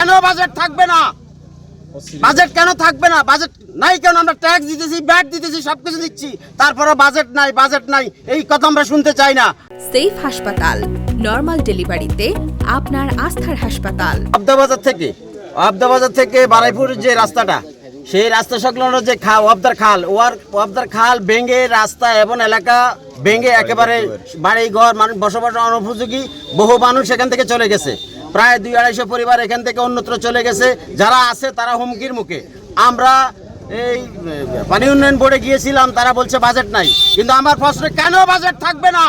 কেন বাজেট থাকবে না? বাজেট কেন থাকবে না? বাজেট নাই কেন? আমরা ট্যাক্স দিতেছি ব্যাট দিতেছি সবকিছু দিচ্ছি। তারপরে বাজেট নাই বাজেট নাই। এই কথা আমরা শুনতে চাই না। সেফ হাসপাতাল নর্মাল ডেলিভারিতে আপনার আস্থার হাসপাতাল। আবদাবাজার থেকে আবদাবাজার থেকে বারাইপুর যে রাস্তাটা সেই রাস্তা সংলগ্ন যে খাল খাল ওয়ার ওয়াবদার খাল ভেঙে রাস্তা এবং এলাকা ভেঙে একেবারে বাড়ি ঘর মানুষ বসবাস অনুপযোগী বহু মানুষ এখান থেকে চলে গেছে। প্রায় দুই আড়াইশো পরিবার এখান থেকে অন্যত্র চলে গেছে। যারা আছে তারা হুমকির মুখে। আমরা এই পানি উন্নয়ন বোর্ডে গিয়েছিলাম তারা বলছে বাজেট নাই। কিন্তু আমার প্রশ্ন কেন বাজেট থাকবে না?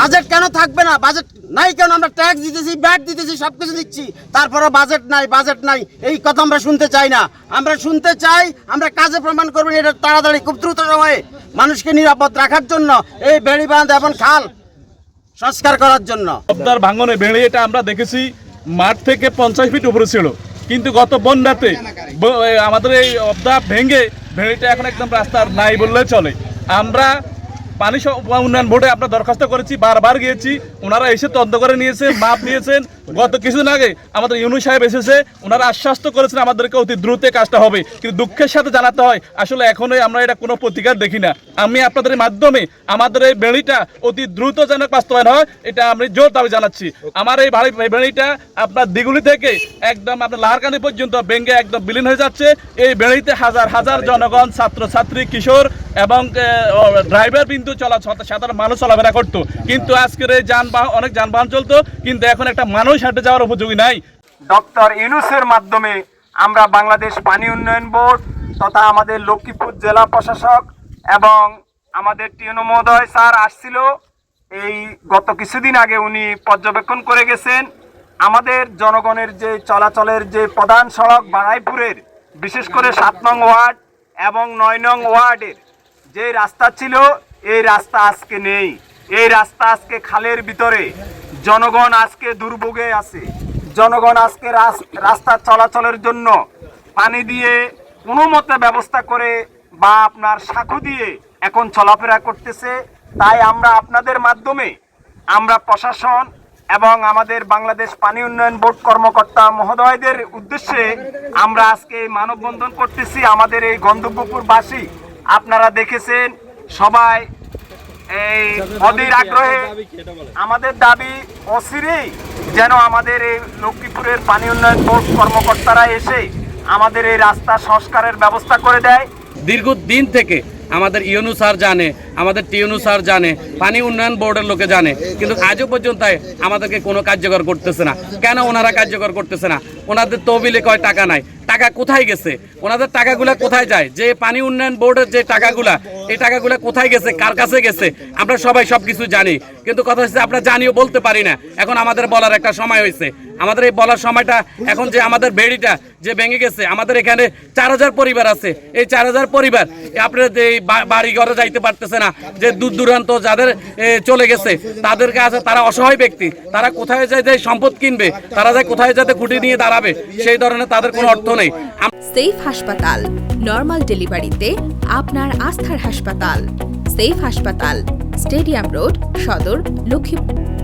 বাজেট কেন থাকবে না? বাজেট নাই কেন? আমরা ট্যাক্স দিতেছি ব্যাট দিতেছি সবকিছু দিচ্ছি। তারপরে বাজেট নাই বাজেট নাই। এই কথা আমরা শুনতে চাই না। আমরা শুনতে চাই আমরা কাজে প্রমাণ করবেন এটা তাড়াতাড়ি খুব দ্রুত সময়ে। মানুষকে নিরাপদ রাখার জন্য এই বেড়ি বাঁধ এবং খাল সংস্কার করার জন্য। পদ্মার ভাঙনে ভেঙে এটা আমরা দেখেছি, মাঠ থেকে পঞ্চাশ ফিট উপরে ছিল। কিন্তু গত বন্যাতে আমাদের এই অবদা ভেঙে ভেড়িটা এখন একদম রাস্তার নাই বললে চলে। আমরা পানি উন্নয়ন বোর্ডে আমরা দরখাস্ত করেছি, বারবার গিয়েছি। ওনারা এসে তদন্ত করে নিয়েছেন, মাপ নিয়েছেন গত কিছুদিন আগে আমাদের ইউনু সাহেব এসেছে, ওনারা আশ্বাস্ত করেছেন আমাদেরকে অতি দ্রুত কাজটা হবে। কিন্তু দুঃখের সাথে জানাতে হয়, আসলে এখনোই আমরা এটা কোনো প্রতিকার দেখি না। আমি আপনাদের মাধ্যমে আমাদের এই বেড়িটা অতি দ্রুত যেন বাস্তবায়ন হয়, এটা আমি জোর দাবি জানাচ্ছি। আমার এই বাড়ি বেড়িটা আপনার দিগুলি থেকে একদম আপনার লাহারকানি পর্যন্ত বেঙ্গে একদম বিলীন হয়ে যাচ্ছে। এই বেড়িতে হাজার হাজার জনগণ ছাত্র ছাত্রী কিশোর এবং ড্রাইভার বিন্দু চলা সাধারণ মানুষ চলাফেরা করতো। কিন্তু আজকের এই যানবাহন অনেক যানবাহন চলতো, কিন্তু এখন একটা মানুষ হাঁটে যাওয়ার উপযোগী নাই। ডক্টর ইউনুসের মাধ্যমে আমরা বাংলাদেশ পানি উন্নয়ন বোর্ড তথা আমাদের লক্ষ্মীপুর জেলা প্রশাসক এবং আমাদের টিএনও মহোদয় স্যার আসছিল। এই গত কিছুদিন আগে উনি পর্যবেক্ষণ করে গেছেন। আমাদের জনগণের যে চলাচলের যে প্রধান সড়ক বারাইপুরের, বিশেষ করে সাত নং ওয়ার্ড এবং নয় নং ওয়ার্ডের যে রাস্তা ছিল, এই রাস্তা আজকে নেই। এই রাস্তা আজকে খালের ভিতরে। জনগণ আজকে দুর্ভোগে আছে। জনগণ আজকে রাস্তা চলাচলের জন্য পানি দিয়ে কোনো মতে ব্যবস্থা করে বা আপনার সাঁকু দিয়ে এখন চলাফেরা করতেছে। তাই আমরা আপনাদের মাধ্যমে আমরা প্রশাসন এবং আমাদের বাংলাদেশ পানি উন্নয়ন বোর্ড কর্মকর্তা মহোদয়দের উদ্দেশ্যে আমরা আজকে মানববন্ধন করতেছি। আমাদের এই গন্তব্যপুরবাসী আপনারা দেখেছেন সবাই এই অধীর আগ্রহে আমাদের দাবি অচিরেই যেন আমাদের এই লক্ষ্মীপুরের পানি উন্নয়ন বোর্ড কর্মকর্তারা এসে আমাদের এই রাস্তা সংস্কারের ব্যবস্থা করে দেয়। দীর্ঘদিন থেকে আমাদের ইউনু স্যার জানে, আমাদের টিউনু স্যার জানে, পানি উন্নয়ন বোর্ডের লোকে জানে, কিন্তু আজও পর্যন্ত আমাদেরকে কোনো কার্যকর করতেছে না। কেন ওনারা কার্যকর করতেছে না? ওনাদের তহবিলে কয় টাকা নাই? টাকা কোথায় গেছে? ওনাদের টাকাগুলা কোথায় যায়? যে পানি উন্নয়ন বোর্ডের যে টাকাগুলা এই টাকাগুলা কোথায় গেছে? কার কাছে গেছে? আমরা সবাই সব কিছু জানি। কিন্তু কথা হচ্ছে আমরা জানিও বলতে পারি না। এখন আমাদের বলার একটা সময় হয়েছে। আমাদের এই বলার সময়টা এখন যে আমাদের বেড়িটা যে ভেঙে গেছে, আমাদের এখানে চার হাজার পরিবার আছে। এই চার হাজার পরিবার আপনার যে বাড়ি ঘরে যাইতে পারতেছে না, যে দূর দূরান্ত যাদের চলে গেছে তাদের কাছে তারা অসহায় ব্যক্তি। তারা কোথায় যায় যে সম্পদ কিনবে, তারা যায় কোথায় যাতে খুঁটি নিয়ে দাঁড়াবে, সেই ধরনের তাদের কোনো অর্থ নেই। সেফ হাসপাতাল। নর্মাল ডেলিভারিতে আপনার আস্থার হাসপাতাল সেফ হাসপাতাল স্টেডিয়াম রোড সদর লক্ষ্মীপুর।